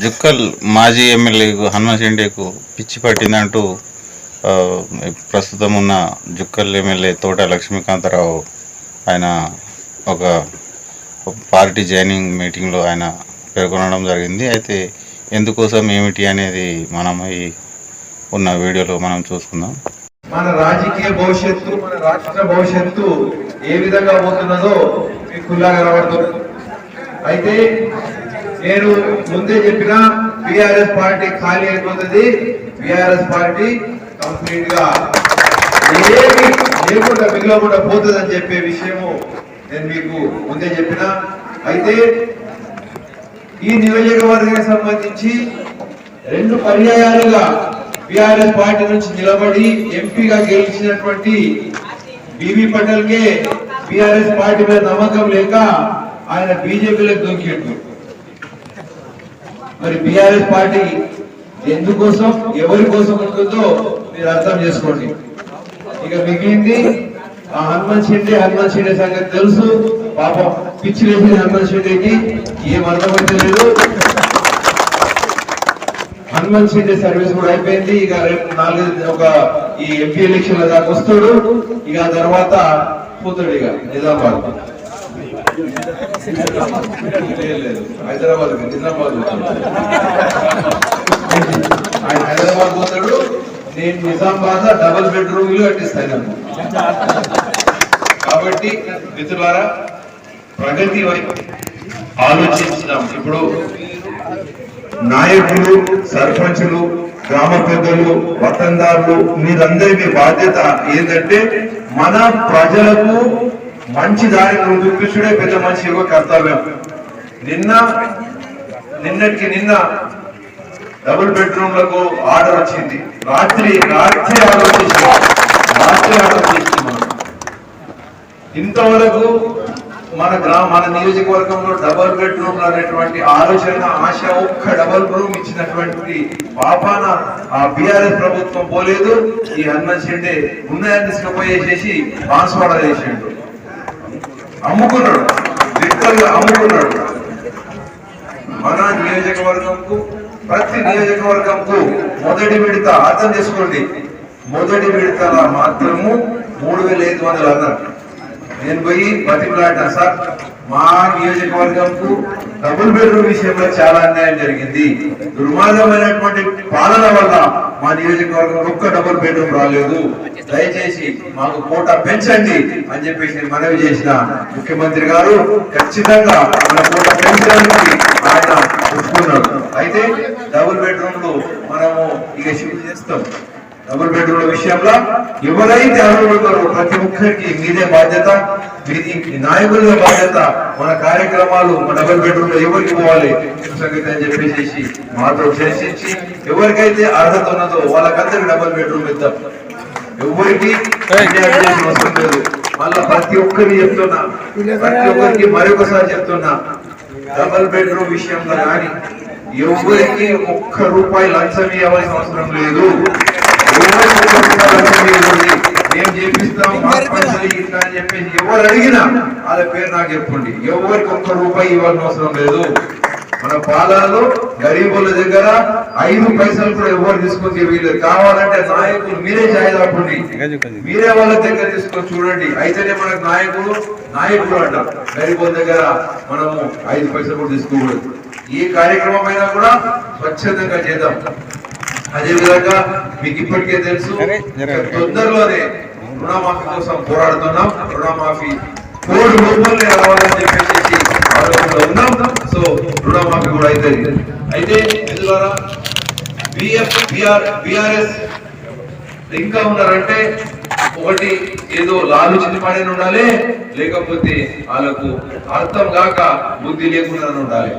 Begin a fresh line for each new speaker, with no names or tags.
జుక్కల్ మాజీ ఎమ్మెల్యే హనుమశెండేకు పిచ్చి పట్టిందంటూ ప్రస్తుతం ఉన్న జుక్కల్ ఎమ్మెల్యే తోట లక్ష్మీకాంతరావు ఆయన ఒక పార్టీ జాయినింగ్ మీటింగ్లో ఆయన పేర్కొనడం జరిగింది. అయితే ఎందుకోసం ఏమిటి అనేది మనం ఈ ఉన్న వీడియోలో మనం చూసుకుందాం.
మన రాజకీయ భవిష్యత్తు మన రాష్ట్ర భవిష్యత్తు ఏ విధంగా పోతున్నదో మీకు కనబడుతుంది. అయితే నేను ముందే చెప్పిన బిఆర్ఎస్ పార్టీ ఖాళీ అయిపోతుంది. బిఆర్ఎస్ పార్టీ కంప్లీట్గా ఏమి లేకుండా మిగలకుండా పోతుందని చెప్పే విషయము నేను మీకు ముందే చెప్పిన. అయితే ఈ నియోజకవర్గానికి సంబంధించి రెండు పర్యాయాలుగా బిఆర్ఎస్ పార్టీ నుంచి నిలబడి ఎంపీగా గెలిచినటువంటి బివి పటేల్ కే బిఆర్ఎస్ పార్టీ మీద నమ్మకం లేక ఆయన బీజేపీలకు దూకిండు మరి బిఆర్ఎస్ పార్టీ ఎందుకోసం ఎవరి కోసం ఉంటుందో మీరు అర్థం చేసుకోండి. ఇక మిగిలింది ఆ హనుమాన్ షెడ్డి హనుమాన్ షెడ్డి సంగతి తెలుసు. పాపం పిచ్చి వేసిన హనుమాన్ షెడ్డికి ఏం అర్థమవుతలేదు హనుమాన్ షెడ్డి సర్వీస్ కూడా అయిపోయింది. ఇక రేపు నాలుగు ఒక ఈ ఎంపీ ఎలక్షన్ల దాకా వస్తాడు. ఇక తర్వాత పోతాడు ఇక నిజామాబాద్. హైదరాబాద్ నిజామాబాద్ ఆయన హైదరాబాద్ పోతాడు నేను నిజామాబాద్ డబుల్ బెడ్రూమ్ ఇల్లు కట్టిస్తాను కాబట్టి మిత్రులారా ప్రగతి వైపు ఆలోచించినాం ఇప్పుడు నాయకులు సర్పంచులు గ్రామ పెద్దలు వతందారులు మీరందరికీ బాధ్యత ఏంటంటే మన ప్రజలకు మంచి దారిని చూపించుడే పెద్ద మనిషి యొక్క కర్తవ్యం. నిన్న నిన్నటికి నిన్న డబుల్ బెడ్రూమ్లకు ఆర్డర్ వచ్చింది. రాత్రి రాత్రి ఆర్డర్ చేసినాం రాత్రి ఆర్డర్ చేసినాం ఇంతవరకు మన గ్రామ మన నియోజకవర్గంలో డబుల్ బెడ్రూమ్ అనేటువంటి ఆలోచన ఆశ ఒక్క డబుల్ రూమ్ ఇచ్చినటువంటి పాపాన ఆ బిఆర్ఎస్ ప్రభుత్వం పోలేదు. ఈ అన్న చెండే ఉన్నాయని తీసుకుపోయేసేసి బాన్స్వాడ చేసిండు. అమ్ముకున్నాడు. లిటరల్ అమ్ముకున్నాడు. మన నియోజకవర్గంకు ప్రతి నియోజకవర్గంకు మొదటి విడత అర్థం చేసుకోండి. మొదటి విడతల మాత్రము మూడు వేల ఐదు వందలు అన్నారు నేను పోయి బతిమలాడినా సార్ మా నియోజకవర్గంకు డబుల్ బెడ్రూమ్ విషయంలో చాలా అన్యాయం జరిగింది. దుర్మార్గమైనటువంటి పాలన వల్ల మా నియోజకవర్గం ఒక్క డబుల్ బెడ్రూమ్ రాలేదు. దయచేసి మాకు కోట పెంచండి అని చెప్పేసి నేను మనవి చేసిన ముఖ్యమంత్రి గారు ఖచ్చితంగా మన కోట పెంచడానికి ఆయన ఒప్పుకున్నాడు అయితే డబుల్ బెడ్రూమ్లు మనము ఇక షిఫ్ట్ చేస్తాం. డబుల్ బెడ్రూమ్ విషయంలో ఎవరైతే అర్హులున్నారో ప్రతి ఒక్కరికి మీదే బాధ్యత మీది మీ నాయకుల బాధ్యత. మన కార్యక్రమాలు మన డబుల్ బెడ్రూమ్లో ఎవరికి పోవాలి? సంగతి అని చెప్పేసి మాతో చర్చించి ఎవరికైతే అర్హత ఉన్నదో వాళ్ళకందరికి డబుల్ బెడ్రూమ్ ఇద్దాం. ఎవరికి అవసరం లేదు. మళ్ళా ప్రతి ఒక్కరికి చెప్తున్నా ప్రతి ఒక్కరికి మరొకసారి చెప్తున్నా డబుల్ బెడ్రూమ్ విషయంలో కానీ ఎవరికి ఒక్క రూపాయి లంచం ఇవ్వాల్సిన అవసరం లేదు. మేము చేపిస్తాం ఇట్లా అని చెప్పేసి ఎవరు అడిగినా వాళ్ళ పేరు నాకు చెప్పండి ఎవరికి ఒక్క రూపాయి ఇవ్వాల్సిన అవసరం లేదు మన పాలనలో గరీబుల దగ్గర ఐదు పైసలు కూడా ఎవరు తీసుకొని వీళ్ళు కావాలంటే నాయకులు మీరే జాయిదాపండి మీరే వాళ్ళ దగ్గర తీసుకొని చూడండి అయితేనే మనకు నాయకుడు నాయకుడు అంట గరీబుల దగ్గర మనము ఐదు పైసలు కూడా తీసుకోకూడదు ఈ కార్యక్రమం అయినా కూడా స్వచ్ఛందంగా చేద్దాం. అదే విధంగా మీకు ఇప్పటికే తెలుసు తొందరలోనే రుణమాఫీ కోసం పోరాడుతున్నాం. రుణమాఫీ కోడి రూపంలో రావాలని చెప్పేసి ఆలోచనలో ఉన్నాం. సో రుణమాఫీ కూడా అవుతుంది అయితే మిత్రులారా బిఎఫ్ బిఆర్ బిఆర్ఎస్ ఇంకా ఉన్నారంటే ఒకటి ఏదో లాలుచిని పడని ఉండాలి లేకపోతే వాళ్ళకు అర్థం కాక బుద్ధి లేకుండా ఉండాలి.